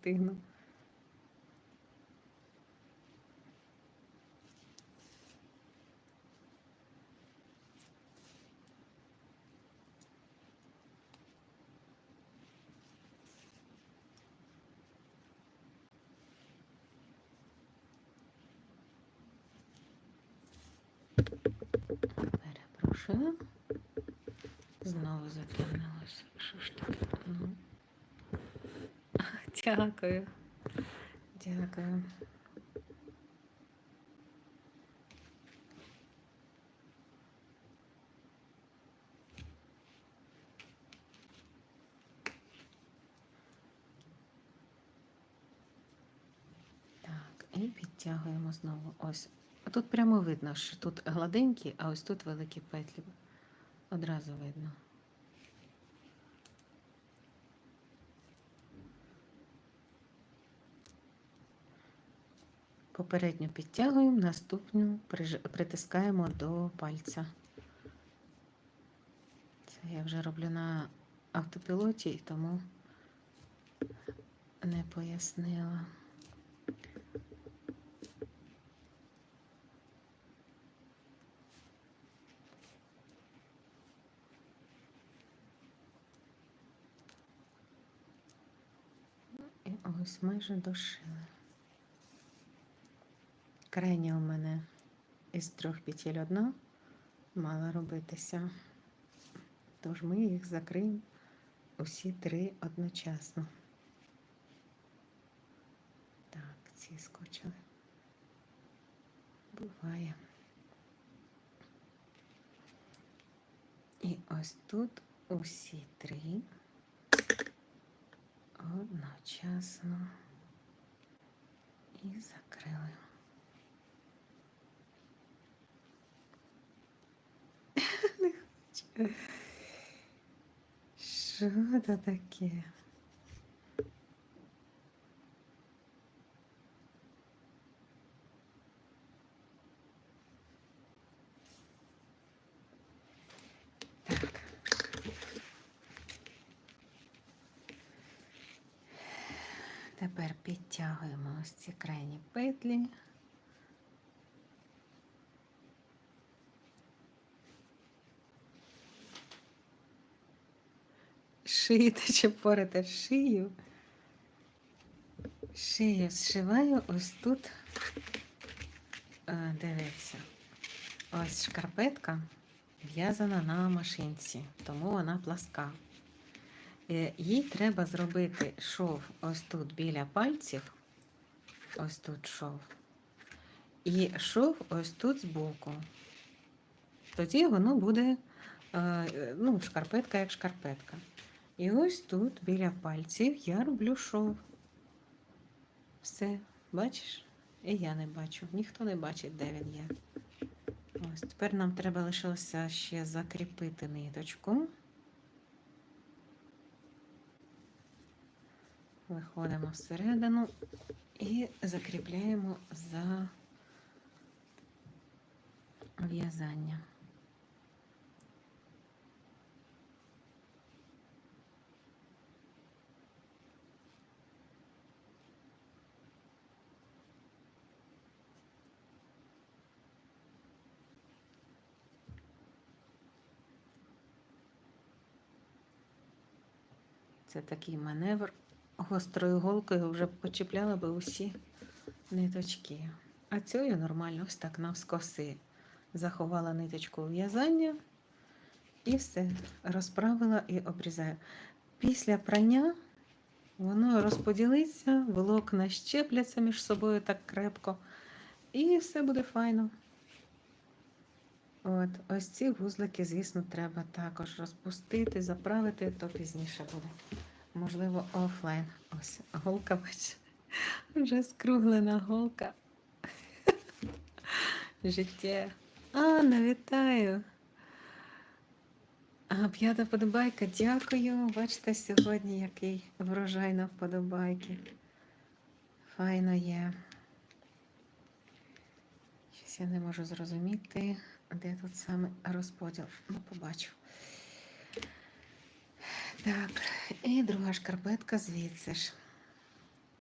встигну. Перепрошую. Знову затемнилося. Що ж таке? Ну. Дякую. Дякую. Так, і підтягуємо знову. Ось. Тут прямо видно, що тут гладенькі, а ось тут великі петлі. Одразу видно. Попередню підтягуємо, наступну притискаємо до пальця. Це я вже роблю на автопілоті, і тому не пояснила. І ось майже дошили. Крайня у мене із трьох петель одна мала робитися. Тож ми їх закриємо усі три одночасно. Так, ці скочили. Буває. І ось тут усі три одночасно і закрили. Не хочу. Що це таке? Тепер підтягуємо ось ці крайні петлі. Шиєте чи порите шию. Шию зшиваю ось тут. Е, Дивіться, ось шкарпетка в'язана на машинці, тому вона пласка. Е, Їй треба зробити шов ось тут біля пальців. Ось тут шов. І шов ось тут збоку. Тоді воно буде е, ну, шкарпетка як шкарпетка. І ось тут біля пальців я роблю шов. Все, бачиш? І я не бачу. Ніхто не бачить, де він є. Ось тепер нам треба лишилося ще закріпити ниточку. Виходимо всередину і закріпляємо за в'язання. Це такий маневр. Гострою голкою вже почіпляла би усі ниточки. А цією нормально, ось так навскоси. Заховала ниточку в'язання і все, розправила і обрізаю. Після прання воно розподілиться, волокна щепляться між собою так крепко, і все буде файно. От, ось ці вузлики, звісно, треба також розпустити, заправити, то пізніше буде. Можливо, офлайн. Ось голка, бачите, вже скруглена голка. Життя. Анна, вітаю. А, п'ята вподобайка, дякую. Бачите, сьогодні який врожай на вподобайки. Файно є. Щось я не можу зрозуміти, де тут саме розподіл. Ну, побачу. Так, і друга шкарпетка звідси ж.